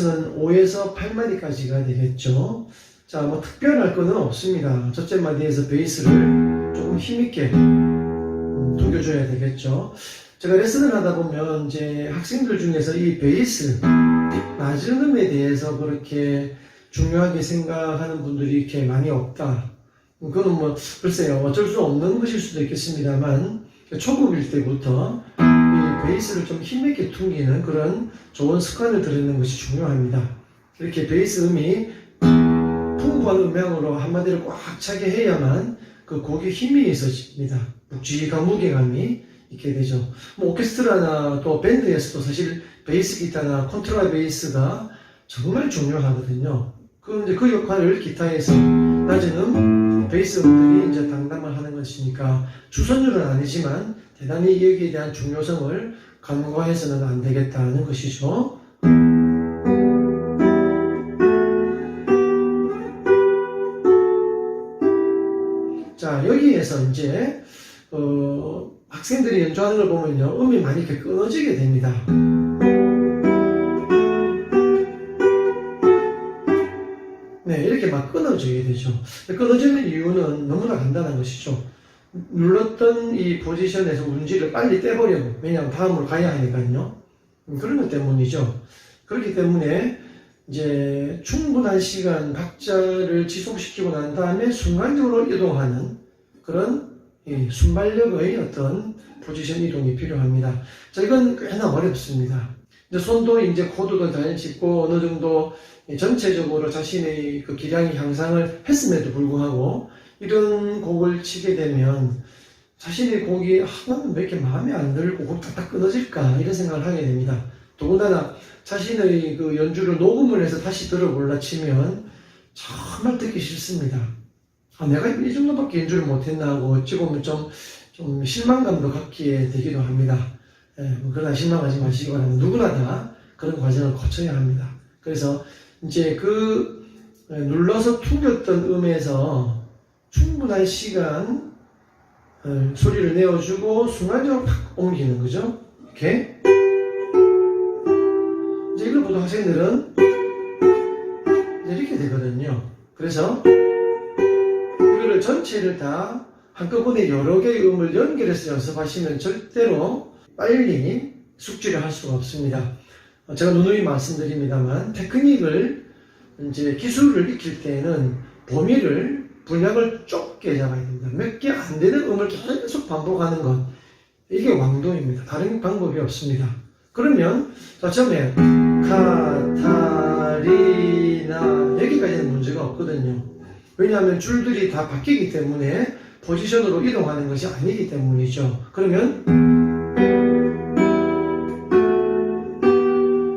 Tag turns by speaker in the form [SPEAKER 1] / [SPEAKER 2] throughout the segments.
[SPEAKER 1] 숫자에서는 5에서 8마디까지가 되겠죠. 자, 뭐 특별할 거는 없습니다. 첫째 마디에서 베이스를 조금 힘있게 음, 녹여줘야 되겠죠. 제가 레슨을 하다 보면 이제 학생들 중에서 이 베이스, 낮은 음에 대해서 그렇게 중요하게 생각하는 분들이 이렇게 많이 없다. 그거는 뭐, 글쎄요, 어쩔 수 없는 것일 수도 있겠습니다만, 초급일 때부터 이 베이스를 좀 힘있게 퉁기는 그런 좋은 습관을 들이는 것이 중요합니다. 이렇게 베이스 음이 풍부한 음향으로 한마디로 꽉 차게 해야만 그 곡에 힘이 있어집니다. 묵직한 무게감이 있게 되죠. 뭐 오케스트라나 또 밴드에서도 사실 베이스 기타나 컨트라 베이스가 정말 중요하거든요. 그 이제 그 역할을 기타에서 낮은 음, 베이스 음들이 이제 담당을 하는 것이니까 주선율은 아니지만 대단히 여기에 대한 중요성을 간과해서는 안 되겠다는 것이죠. 자, 여기에서 이제, 어, 학생들이 연주하는 걸 보면요, 음이 많이 이렇게 끊어지게 됩니다. 네, 이렇게 막 끊어지게 되죠. 끊어지는 이유는 너무나 간단한 것이죠. 눌렀던 이 포지션에서 운지를 빨리 떼버려고. 왜냐하면 다음으로 가야 하니까요. 음, 그런 것 때문이죠. 그렇기 때문에 이제 충분한 시간 박자를 지속시키고 난 다음에 순간적으로 이동하는 그런 이 순발력의 어떤 포지션 이동이 필요합니다. 자, 이건 꽤나 어렵습니다. 이제 손도 이제 코드도 잘 짚고 어느 정도 전체적으로 자신의 그 기량이 향상을 했음에도 불구하고 이런 곡을 치게 되면 자신의 곡이 하나는 왜 이렇게 마음에 안 들고 곡 딱딱 끊어질까 이런 생각을 하게 됩니다. 더군다나 자신의 그 연주를 녹음을 해서 다시 들어볼라 치면 정말 듣기 싫습니다. 아, 내가 이 정도밖에 연주를 못했나 하고 어찌 보면 좀, 좀 실망감도 갖기에 되기도 합니다. 예, 뭐 그러나 실망하지 마시기 바랍니다. 누구나 다 그런 과정을 거쳐야 합니다. 그래서 이제 그 예, 눌러서 퉁겼던 음에서 충분한 시간 어, 소리를 내어주고 순간적으로 팍 옮기는 거죠. 이렇게. 이제 이걸 보통 학생들은 이렇게 되거든요. 그래서 이거를 전체를 다 한꺼번에 여러 개의 음을 연결해서 연습하시면 절대로 빨리 숙지를 할 수가 없습니다. 어, 제가 누누이 말씀드립니다만 테크닉을 이제 기술을 익힐 때에는 범위를 분량을 좁게 잡아야 됩니다. 몇 개 안 되는 음을 계속 반복하는 것 이게 왕도입니다. 다른 방법이 없습니다. 그러면 자 처음에 카타리나 여기까지는 문제가 없거든요. 왜냐하면 줄들이 다 바뀌기 때문에 포지션으로 이동하는 것이 아니기 때문이죠. 그러면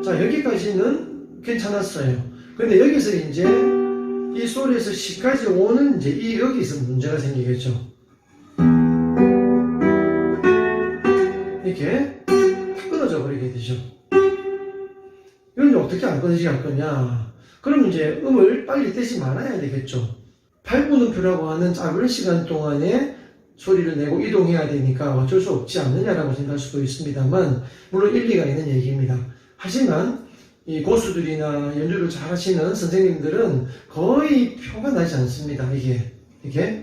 [SPEAKER 1] 자 여기까지는 괜찮았어요. 근데 여기서 이제 이 소리에서 시까지 오는 이제 이 여기서 문제가 생기겠죠. 이렇게 탁 끊어져 버리게 되죠. 이건 어떻게 안 끊어지게 할 거냐? 그럼 이제 음을 빨리 떼지 말아야 되겠죠. 8분음표라고 하는 짧은 시간 동안에 소리를 내고 이동해야 되니까 어쩔 수 없지 않느냐라고 생각할 수도 있습니다만 물론 일리가 있는 얘기입니다. 하지만 이 고수들이나 연주를 잘 하시는 선생님들은 거의 표가 나지 않습니다. 이게 이게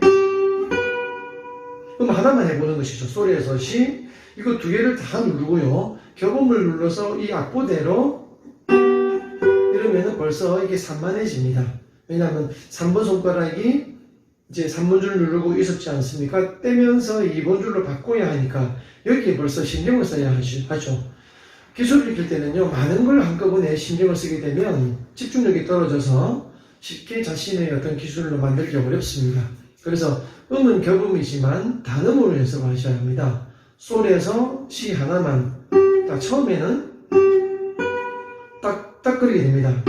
[SPEAKER 1] 그럼 하나만 해보는 것이죠. 소리에서 시 이거 두 개를 다 누르고요. 겹음을 눌러서 이 악보대로 이러면은 벌써 이게 산만해집니다. 왜냐하면 3번 손가락이 이제 3번 줄 누르고 있었지 않습니까? 떼면서 2번 줄로 바꿔야 하니까 여기에 벌써 신경을 써야 하죠. 기술을 익힐 때는요, 많은 걸 한꺼번에 신경을 쓰게 되면 집중력이 떨어져서 쉽게 자신의 어떤 기술로 만들기 어렵습니다. 그래서 음은 겹음이지만 단음으로 연습하셔야 합니다. 솔에서 시 하나만 딱 처음에는 딱딱거리게 됩니다.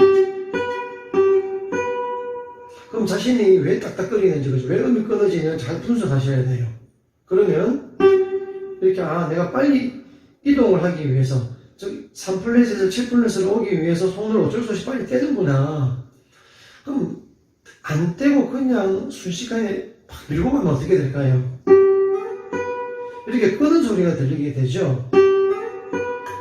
[SPEAKER 1] 그럼 자신이 왜 딱딱거리는지? 왜 음이 끊어지는지 잘 분석하셔야 돼요. 그러면, 이렇게, 아, 내가 빨리 이동을 하기 위해서, 저 3플랫에서 7플랫으로 오기 위해서 손을 어쩔 수 없이 빨리 떼는구나. 그럼, 안 떼고 그냥 순식간에 팍 밀고 가면 어떻게 될까요? 이렇게 끄는 소리가 들리게 되죠?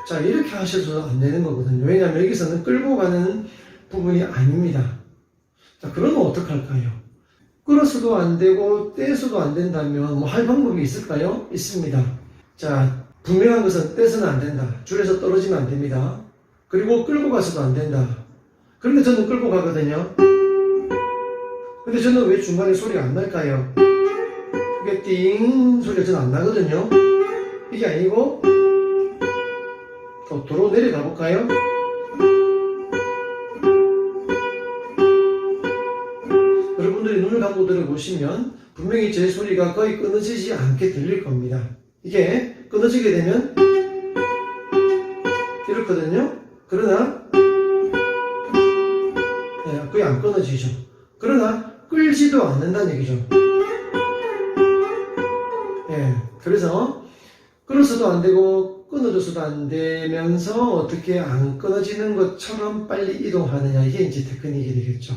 [SPEAKER 1] 자, 이렇게 하셔도 안 되는 거거든요. 왜냐하면 여기서는 끌고 가는 부분이 아닙니다. 자, 그러면 어떡할까요? 끌어서도 안 되고 떼서도 안 된다면 뭐 할 방법이 있을까요? 있습니다. 자, 분명한 것은 떼서는 안 된다. 줄에서 떨어지면 안 됩니다. 그리고 끌고 가서도 안 된다. 그런데 저는 끌고 가거든요. 근데 저는 왜 중간에 소리가 안 날까요? 이게 띵 소리가 저는 안 나거든요. 이게 아니고 또 도로 내려가 볼까요? 여러분들이 눈을 감고 들어보시면 분명히 제 소리가 거의 끊어지지 않게 들릴 겁니다. 이게 끊어지게 되면 이렇거든요. 그러나 네, 거의 안 끊어지죠. 그러나 끌지도 않는다는 얘기죠. 예, 그래서 끌어서도 안 되고 끊어져서도 안 되면서 어떻게 안 끊어지는 것처럼 빨리 이동하느냐 이게 이제 테크닉이 되겠죠.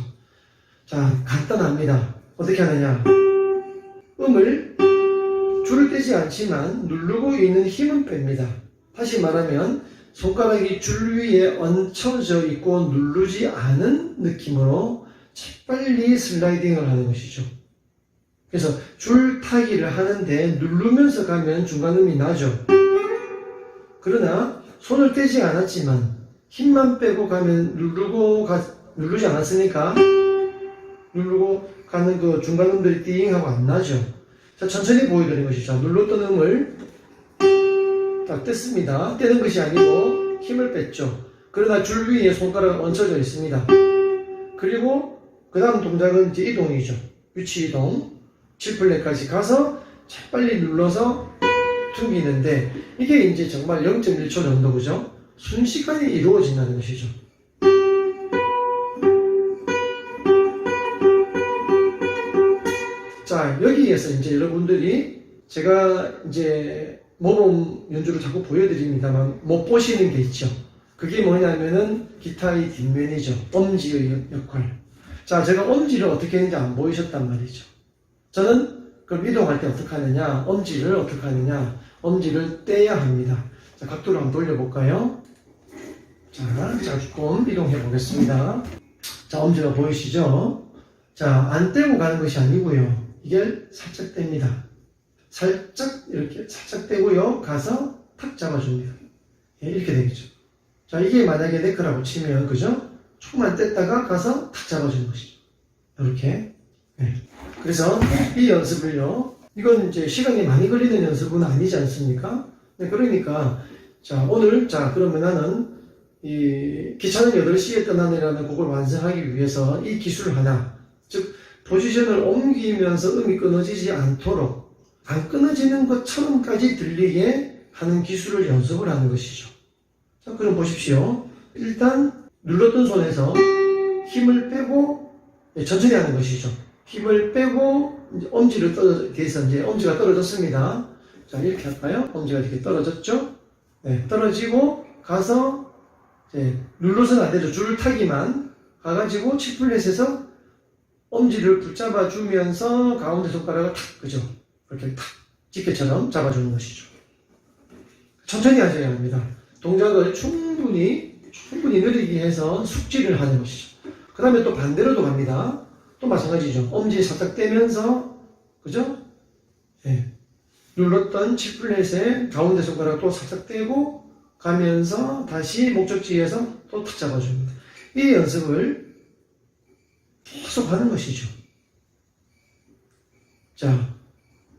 [SPEAKER 1] 자, 간단합니다. 어떻게 하느냐? 음을 줄을 떼지 않지만 누르고 있는 힘은 뺍니다. 다시 말하면 손가락이 줄 위에 얹혀져 있고 누르지 않은 느낌으로 빨리 슬라이딩을 하는 것이죠. 그래서 줄 타기를 하는데 누르면서 가면 중간음이 나죠. 그러나 손을 떼지 않았지만 힘만 빼고 가면 누르고 가, 누르지 않았으니까 누르고 가는 그 중간음들이 띵 하고 안 나죠. 자, 천천히 보여드리는 것이죠. 눌렀던 음을 딱 뗐습니다. 떼는 것이 아니고 힘을 뺐죠. 그러나 줄 위에 손가락은 얹혀져 있습니다. 그리고 그 다음 동작은 이제 이동이죠. 위치 이동. 7플랫까지 가서 빨리 눌러서 튕기는데 이게 이제 정말 0.1초 정도 그죠? 순식간에 이루어진다는 것이죠. 자, 여기에서 이제 여러분들이 제가 이제 모범 연주를 자꾸 보여드립니다만 못 보시는 게 있죠. 그게 뭐냐면은 기타의 뒷면이죠. 엄지의 역할. 자, 제가 엄지를 어떻게 했는지 안 보이셨단 말이죠. 저는 그럼 이동할 때 어떻게 하느냐? 엄지를 어떻게 하느냐? 엄지를 떼야 합니다. 자, 각도를 한번 돌려볼까요? 자, 자, 조금 이동해 보겠습니다. 자, 엄지가 보이시죠? 자, 안 떼고 가는 것이 아니고요. 이게 살짝 뗍니다. 살짝 이렇게 살짝 떼고요. 가서 탁 잡아줍니다. 예, 이렇게 되겠죠. 자, 이게 만약에 네크라고 치면 그죠? 조금만 뗐다가 가서 탁 잡아주는 것이죠. 이렇게. 네. 그래서 이 연습을요. 이건 이제 시간이 많이 걸리는 연습은 아니지 않습니까? 네, 그러니까 자 오늘 자 그러면 나는 이 기차는 8시에 떠나네라는 곡을 완성하기 위해서 이 기술 하나 즉 포지션을 옮기면서 음이 끊어지지 않도록 안 끊어지는 것처럼까지 들리게 하는 기술을 연습을 하는 것이죠. 자 그럼 보십시오. 일단 눌렀던 손에서 힘을 빼고 네, 천천히 하는 것이죠. 힘을 빼고 엄지를 떨어져 돼서 이제 엄지가 떨어졌습니다. 자 이렇게 할까요? 엄지가 이렇게 떨어졌죠? 네, 떨어지고 가서 눌러서는 안 되죠. 줄 타기만 가가지고 7플랫에서 엄지를 붙잡아 주면서 가운데 손가락을 탁 그죠? 이렇게 탁 집게처럼 잡아주는 것이죠. 천천히 하셔야 합니다. 동작을 충분히 충분히 느리게 해서 숙지를 하는 것이죠. 그 다음에 또 반대로도 갑니다. 또 마찬가지죠. 엄지 살짝 떼면서, 그죠? 예. 눌렀던 7플랫에 가운데 손가락 또 살짝 떼고 가면서 다시 목적지에서 또 탁 잡아줍니다. 이 연습을 계속 하는 것이죠. 자,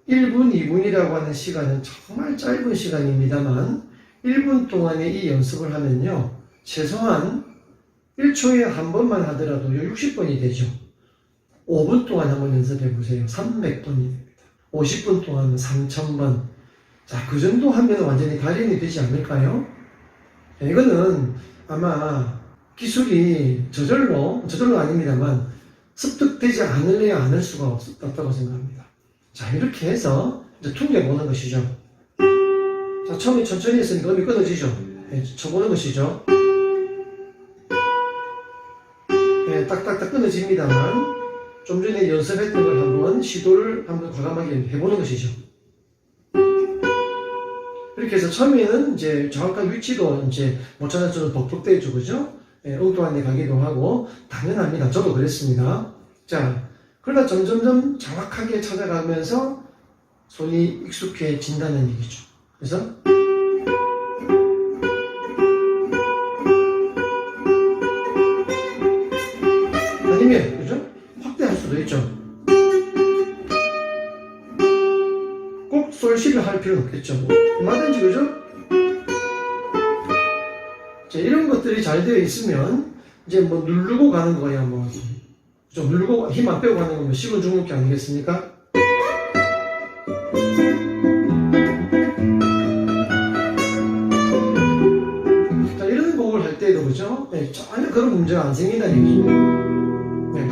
[SPEAKER 1] 1분, 2분이라고 하는 시간은 정말 짧은 시간입니다만 1분 동안에 이 연습을 하면요. 최소한 1초에 한 번만 하더라도 60번이 되죠. 5분 동안 한번 연습해 보세요. 300번이 됩니다. 50분 동안 3000번. 자, 그 정도 하면 완전히 달인이 되지 않을까요? 네, 이거는 아마 기술이 저절로, 저절로 아닙니다만 습득되지 않을래야 않을 수가 없, 없다고 생각합니다. 자, 이렇게 해서 이제 퉁겨보는 것이죠. 자, 처음에 천천히 했으니까 음이 끊어지죠. 네, 쳐보는 것이죠. 네, 딱딱딱 끊어집니다만, 좀 전에 연습했던 걸 한번 시도를 한번 과감하게 해보는 것이죠. 이렇게 해서 처음에는 이제 정확한 위치도 이제 못 찾아서는 벅벅대죠, 그죠? 예, 엉뚱한 데 가기도 하고, 당연합니다. 저도 그랬습니다. 자, 그러다 점점점 정확하게 찾아가면서 손이 익숙해진다는 얘기죠. 그래서 아니면 그죠? 확대할 수도 있죠. 꼭 솔시를 할 필요는 없겠죠. 얼마든지 그죠? 자, 이런 것들이 잘 되어 있으면 이제 뭐 누르고 가는 거야 뭐. 좀 누르고 힘안 빼고 가는 건뭐 식은 중국기 아니겠습니까? 자, 이런 곡을 할 때도 그죠? 네, 전혀 그런 문제가 안 생긴다는 얘기죠. 네.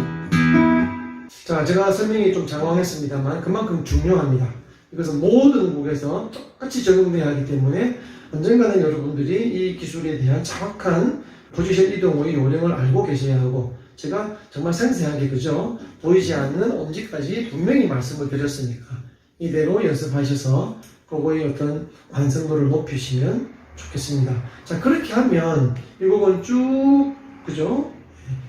[SPEAKER 1] 자, 제가 설명이 좀 장황했습니다만 그만큼 중요합니다. 이것은 모든 곡에서 똑같이 적용돼야 하기 때문에 언젠가는 여러분들이 이 기술에 대한 정확한 포지션 이동의 요령을 알고 계셔야 하고 제가 정말 생생하게 그죠? 보이지 않는 엄지까지 분명히 말씀을 드렸으니까 이대로 연습하셔서 그거의 어떤 완성도를 높이시면 좋겠습니다. 자, 그렇게 하면 이 곡은 쭉, 그죠?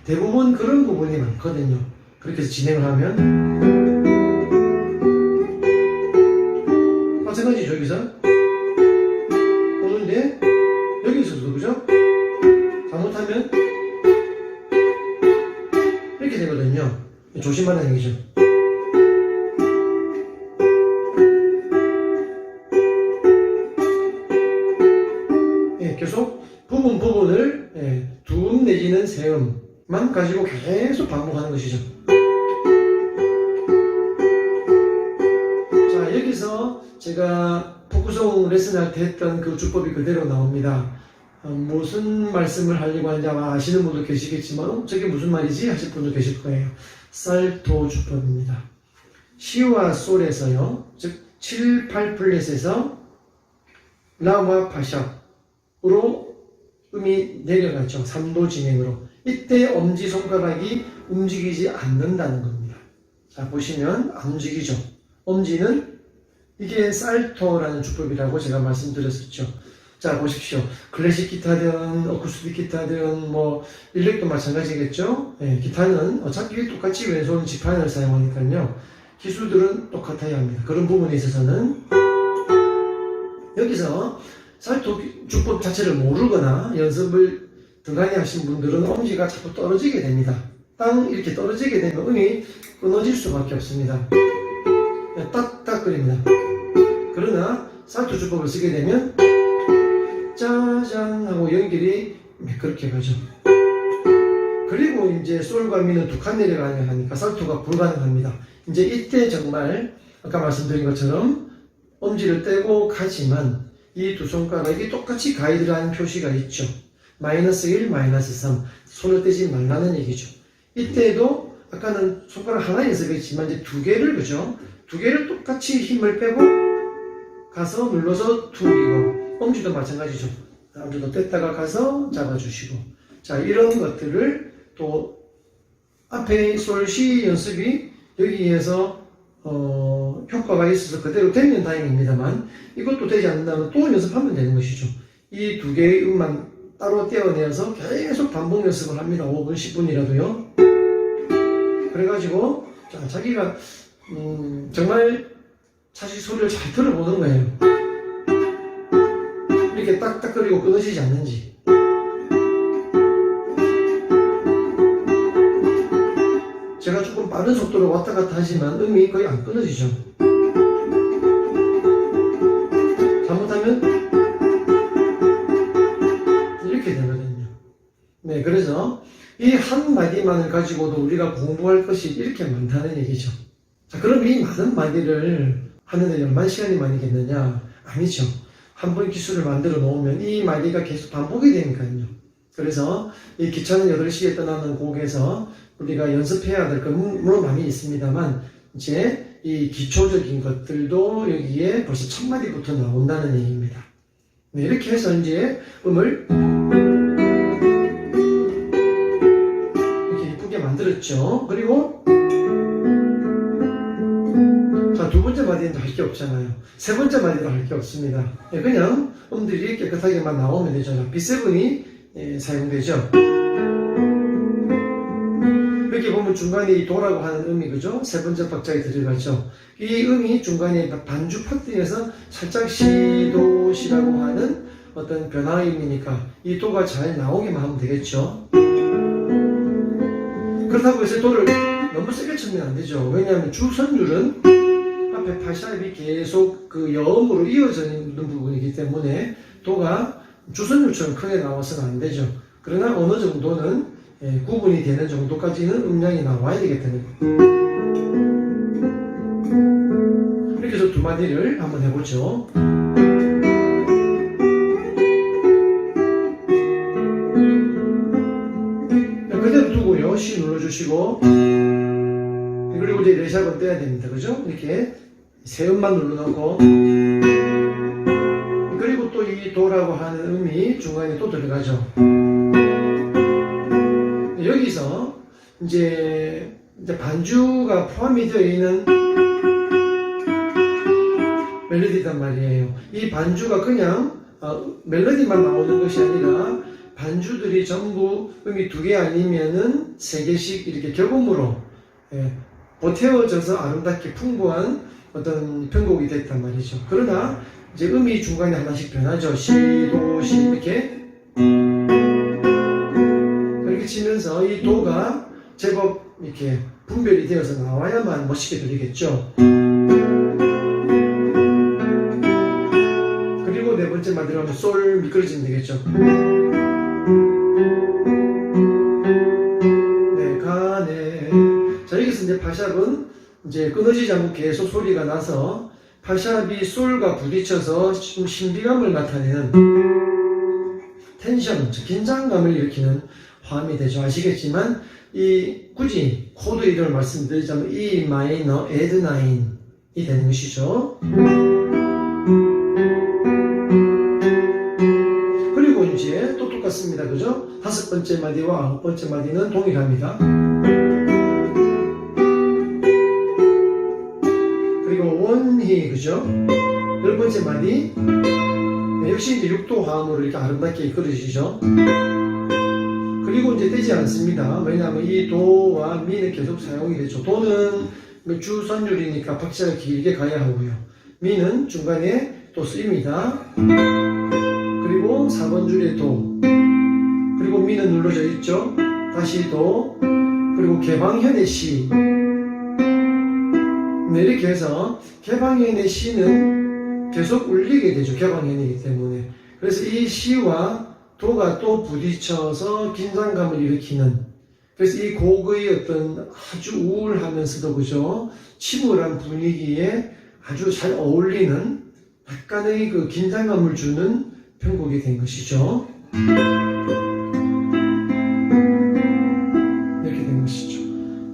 [SPEAKER 1] 대부분 그런 부분이 많거든요. 그렇게 해서 진행을 하면 마찬가지죠, 여기서. 조심하는 얘기죠. 예, 계속 부분 부분을 예, 두음 내지는 세음만 가지고 계속 반복하는 것이죠. 자, 여기서 제가 포크송 레슨 할 때 했던 그 주법이 그대로 나옵니다. 어, 무슨 말씀을 하려고 하는지 아시는 분도 계시겠지만 어, 저게 무슨 말이지 하실 분도 계실 거예요. 살토 주법입니다. 시와 솔에서요. 즉 7, 8 플랫에서 라와 파샵으로 음이 내려가죠. 3도 진행으로. 이때 엄지손가락이 움직이지 않는다는 겁니다. 자, 보시면 안 움직이죠. 엄지는 이게 살토라는 주법이라고 제가 말씀드렸었죠. 자, 보십시오. 클래식 기타든, 어쿠스틱 기타든, 뭐, 일렉도 마찬가지겠죠? 예, 기타는 어차피 똑같이 왼손 지판을 사용하니까요. 기술들은 똑같아야 합니다. 그런 부분에 있어서는 여기서 살토 주법 자체를 모르거나 연습을 등간히 하신 분들은 엄지가 자꾸 떨어지게 됩니다. 땅 이렇게 떨어지게 되면 음이 끊어질 수밖에 없습니다. 네, 딱딱거립니다. 그러나 살토 주법을 쓰게 되면 짜잔 하고 연결이 매끄럽게 가죠. 그리고 이제 솔과 미는 두 칸 내려가야 하니까 살토가 불가능합니다. 이제 이때 정말 아까 말씀드린 것처럼 엄지를 떼고 가지만 이 두 손가락이 똑같이 가이드라는 표시가 있죠. 마이너스 1, 마이너스 3 손을 떼지 말라는 얘기죠. 이때도 아까는 손가락 하나 연습했지만 이제 두 개를 그죠? 두 개를 똑같이 힘을 빼고 가서 눌러서 툭이고 엄지도 마찬가지죠. 엄지도 뗐다가 가서 잡아주시고 자 이런 것들을 또 앞에 솔시 연습이 여기에서 어, 효과가 있어서 그대로 되면 다행입니다만 이것도 되지 않는다면 또 연습하면 되는 것이죠. 이 두 개의 음만 따로 떼어내서 계속 반복 연습을 합니다. 5분, 10분이라도요. 그래가지고 자, 자기가 음, 정말 사실 소리를 잘 들어보는 거예요. 이렇게 딱딱거리고 끊어지지 않는지. 제가 조금 빠른 속도로 왔다 갔다 하지만 음이 거의 안 끊어지죠. 잘못하면 이렇게 되거든요. 네, 그래서 이 한 마디만을 가지고도 우리가 공부할 것이 이렇게 많다는 얘기죠. 자, 그럼 이 많은 마디를 하는데 얼마나 시간이 많이 겠느냐? 아니죠. 한 번 기술을 만들어 놓으면 이 마디가 계속 반복이 되니까요. 그래서 이 기차는 8시에 떠나는 곡에서 우리가 연습해야 될건 물론 많이 있습니다만 이제 이 기초적인 것들도 여기에 벌써 첫 마디부터 나온다는 얘기입니다. 네, 이렇게 해서 이제 음을 이렇게 이쁘게 만들었죠. 그리고 번째 마디는 할게 없잖아요. 세 번째 마디도 할 게 없습니다. 예, 그냥 음들이 깨끗하게만 나오면 되죠. 자, B7이 예, 사용되죠. 여기 보면 중간에 이 도라고 하는 음이 그죠? 세 번째 박자에 들어가죠. 이 음이 중간에 반주 파트에서 살짝 시도시라고 하는 어떤 변화음이니까 이 도가 잘 나오게만 하면 되겠죠. 그렇다고 해서 도를 너무 세게 치면 안 되죠. 왜냐하면 주선율은 앞에 파샵이 계속 그 여음으로 이어져 있는 부분이기 때문에 도가 주선율처럼 크게 나와서는 안 되죠. 그러나 어느 정도는 예, 구분이 되는 정도까지는 음량이 나와야 되겠다는 거. 이렇게 해서 두 마디를 한번 해보죠. 자, 그대로 두고요. C 눌러주시고 그리고 이제 레샵은 떼야 됩니다. 그죠? 이렇게 세 음만 눌러놓고 그리고 또 이 도라고 하는 음이 중간에 또 들어가죠. 여기서 이제, 이제 반주가 포함이 되어 있는 멜로디단 말이에요. 이 반주가 그냥 어, 멜로디만 나오는 것이 아니라 반주들이 전부 음이 두 개 아니면은 세 개씩 이렇게 겹음으로 예, 보태어져서 아름답게 풍부한 어떤 편곡이 됐단 말이죠. 그러나 이제 음이 중간에 하나씩 변하죠. 시, 도, 시 이렇게 이렇게 치면서 이 도가 제법 이렇게 분별이 되어서 나와야만 멋있게 들리겠죠. 그리고 네 번째 마디로 하면 솔 미끄러지면 되겠죠. 네, 가, 네. 자, 여기서 이제 파샵은 이제 끊어지지 않고 계속 소리가 나서 파샵이 솔과 부딪혀서 좀 신비감을 나타내는 텐션, 즉 긴장감을 일으키는 화음이 되죠. 아시겠지만 이 굳이 코드 이름을 말씀드리자면 E 마이너 에드 나인이 되는 것이죠. 그리고 이제 또 똑같습니다. 그죠? 다섯 번째 마디와 아홉 번째 마디는 동일합니다. 그죠? 열 번째 마디. 네, 역시 이제 육도 화음으로 이렇게 아름답게 이끌어지죠. 그리고 이제 떼지 않습니다. 왜냐하면 이 도와 미는 계속 사용이 되죠. 도는 주선율이니까 박자가 길게 가야 하고요. 미는 중간에 또 쓰입니다. 그리고 4번 줄에 도. 그리고 미는 눌러져 있죠. 다시 도. 그리고 개방현의 시. 네, 이렇게 해서 개방현의 시는 계속 울리게 되죠. 개방현이기 때문에. 그래서 이 시와 도가 또 부딪혀서 긴장감을 일으키는 그래서 이 곡의 어떤 아주 우울하면서도 그죠 침울한 분위기에 아주 잘 어울리는 약간의 그 긴장감을 주는 편곡이 된 것이죠.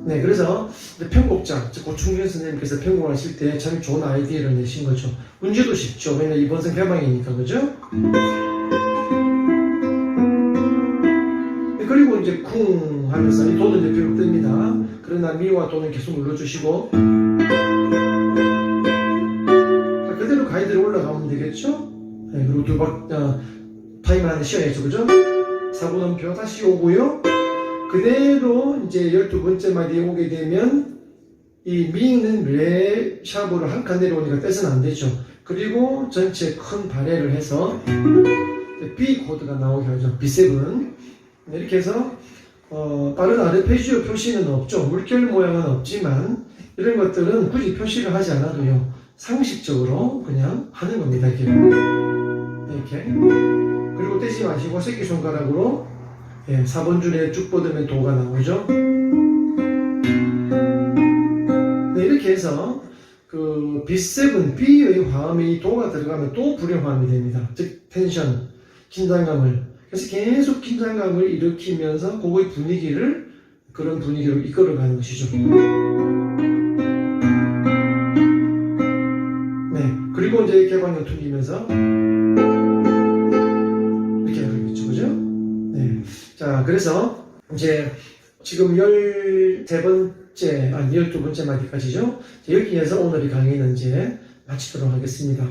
[SPEAKER 1] 네, 그래서 편곡자, 즉 고충균 선생님께서 편곡하실 때 참 좋은 아이디어를 내신 거죠. 문제도 쉽죠. 왜냐 면 이번 생 개방이니까 그죠? 네, 그리고 이제 쿵 하면서 이 도는 이제 비롯됩니다. 그러나 미와 도는 계속 눌러주시고 자, 그대로 가이드로 올라가면 되겠죠? 네, 그리고 두박 어, 타임을 하나 쉬어야죠, 그죠? 4분 음표 다시 오고요. 그대로 이제 12번째 마디에 오게 되면 이 미는 레 샵으로 한 칸 내려오니까 떼서는 안 되죠. 그리고 전체 큰 발해를 해서 B 코드가 나오게 하죠. B7. 이렇게 해서 어, 다른 아르페지오 표시는 없죠. 물결 모양은 없지만 이런 것들은 굳이 표시를 하지 않아도요. 상식적으로 그냥 하는 겁니다. 이렇게. 이렇게. 그리고 떼지 마시고 새끼손가락으로 예, 4번 줄에 쭉 뻗으면 도가 나오죠. 네, 이렇게 해서 그 B7, B의 화음이 이 도가 들어가면 또 불연화음이 됩니다. 즉 텐션, 긴장감을 그래서 계속 긴장감을 일으키면서 곡의 분위기를 그런 분위기로 이끌어가는 것이죠. 네. 그리고 이제 개방력 튕기면서 자, 그래서 이제 지금 13번째, 아니 12번째 마디까지죠. 여기에서 오늘의 강의는 이제 마치도록 하겠습니다.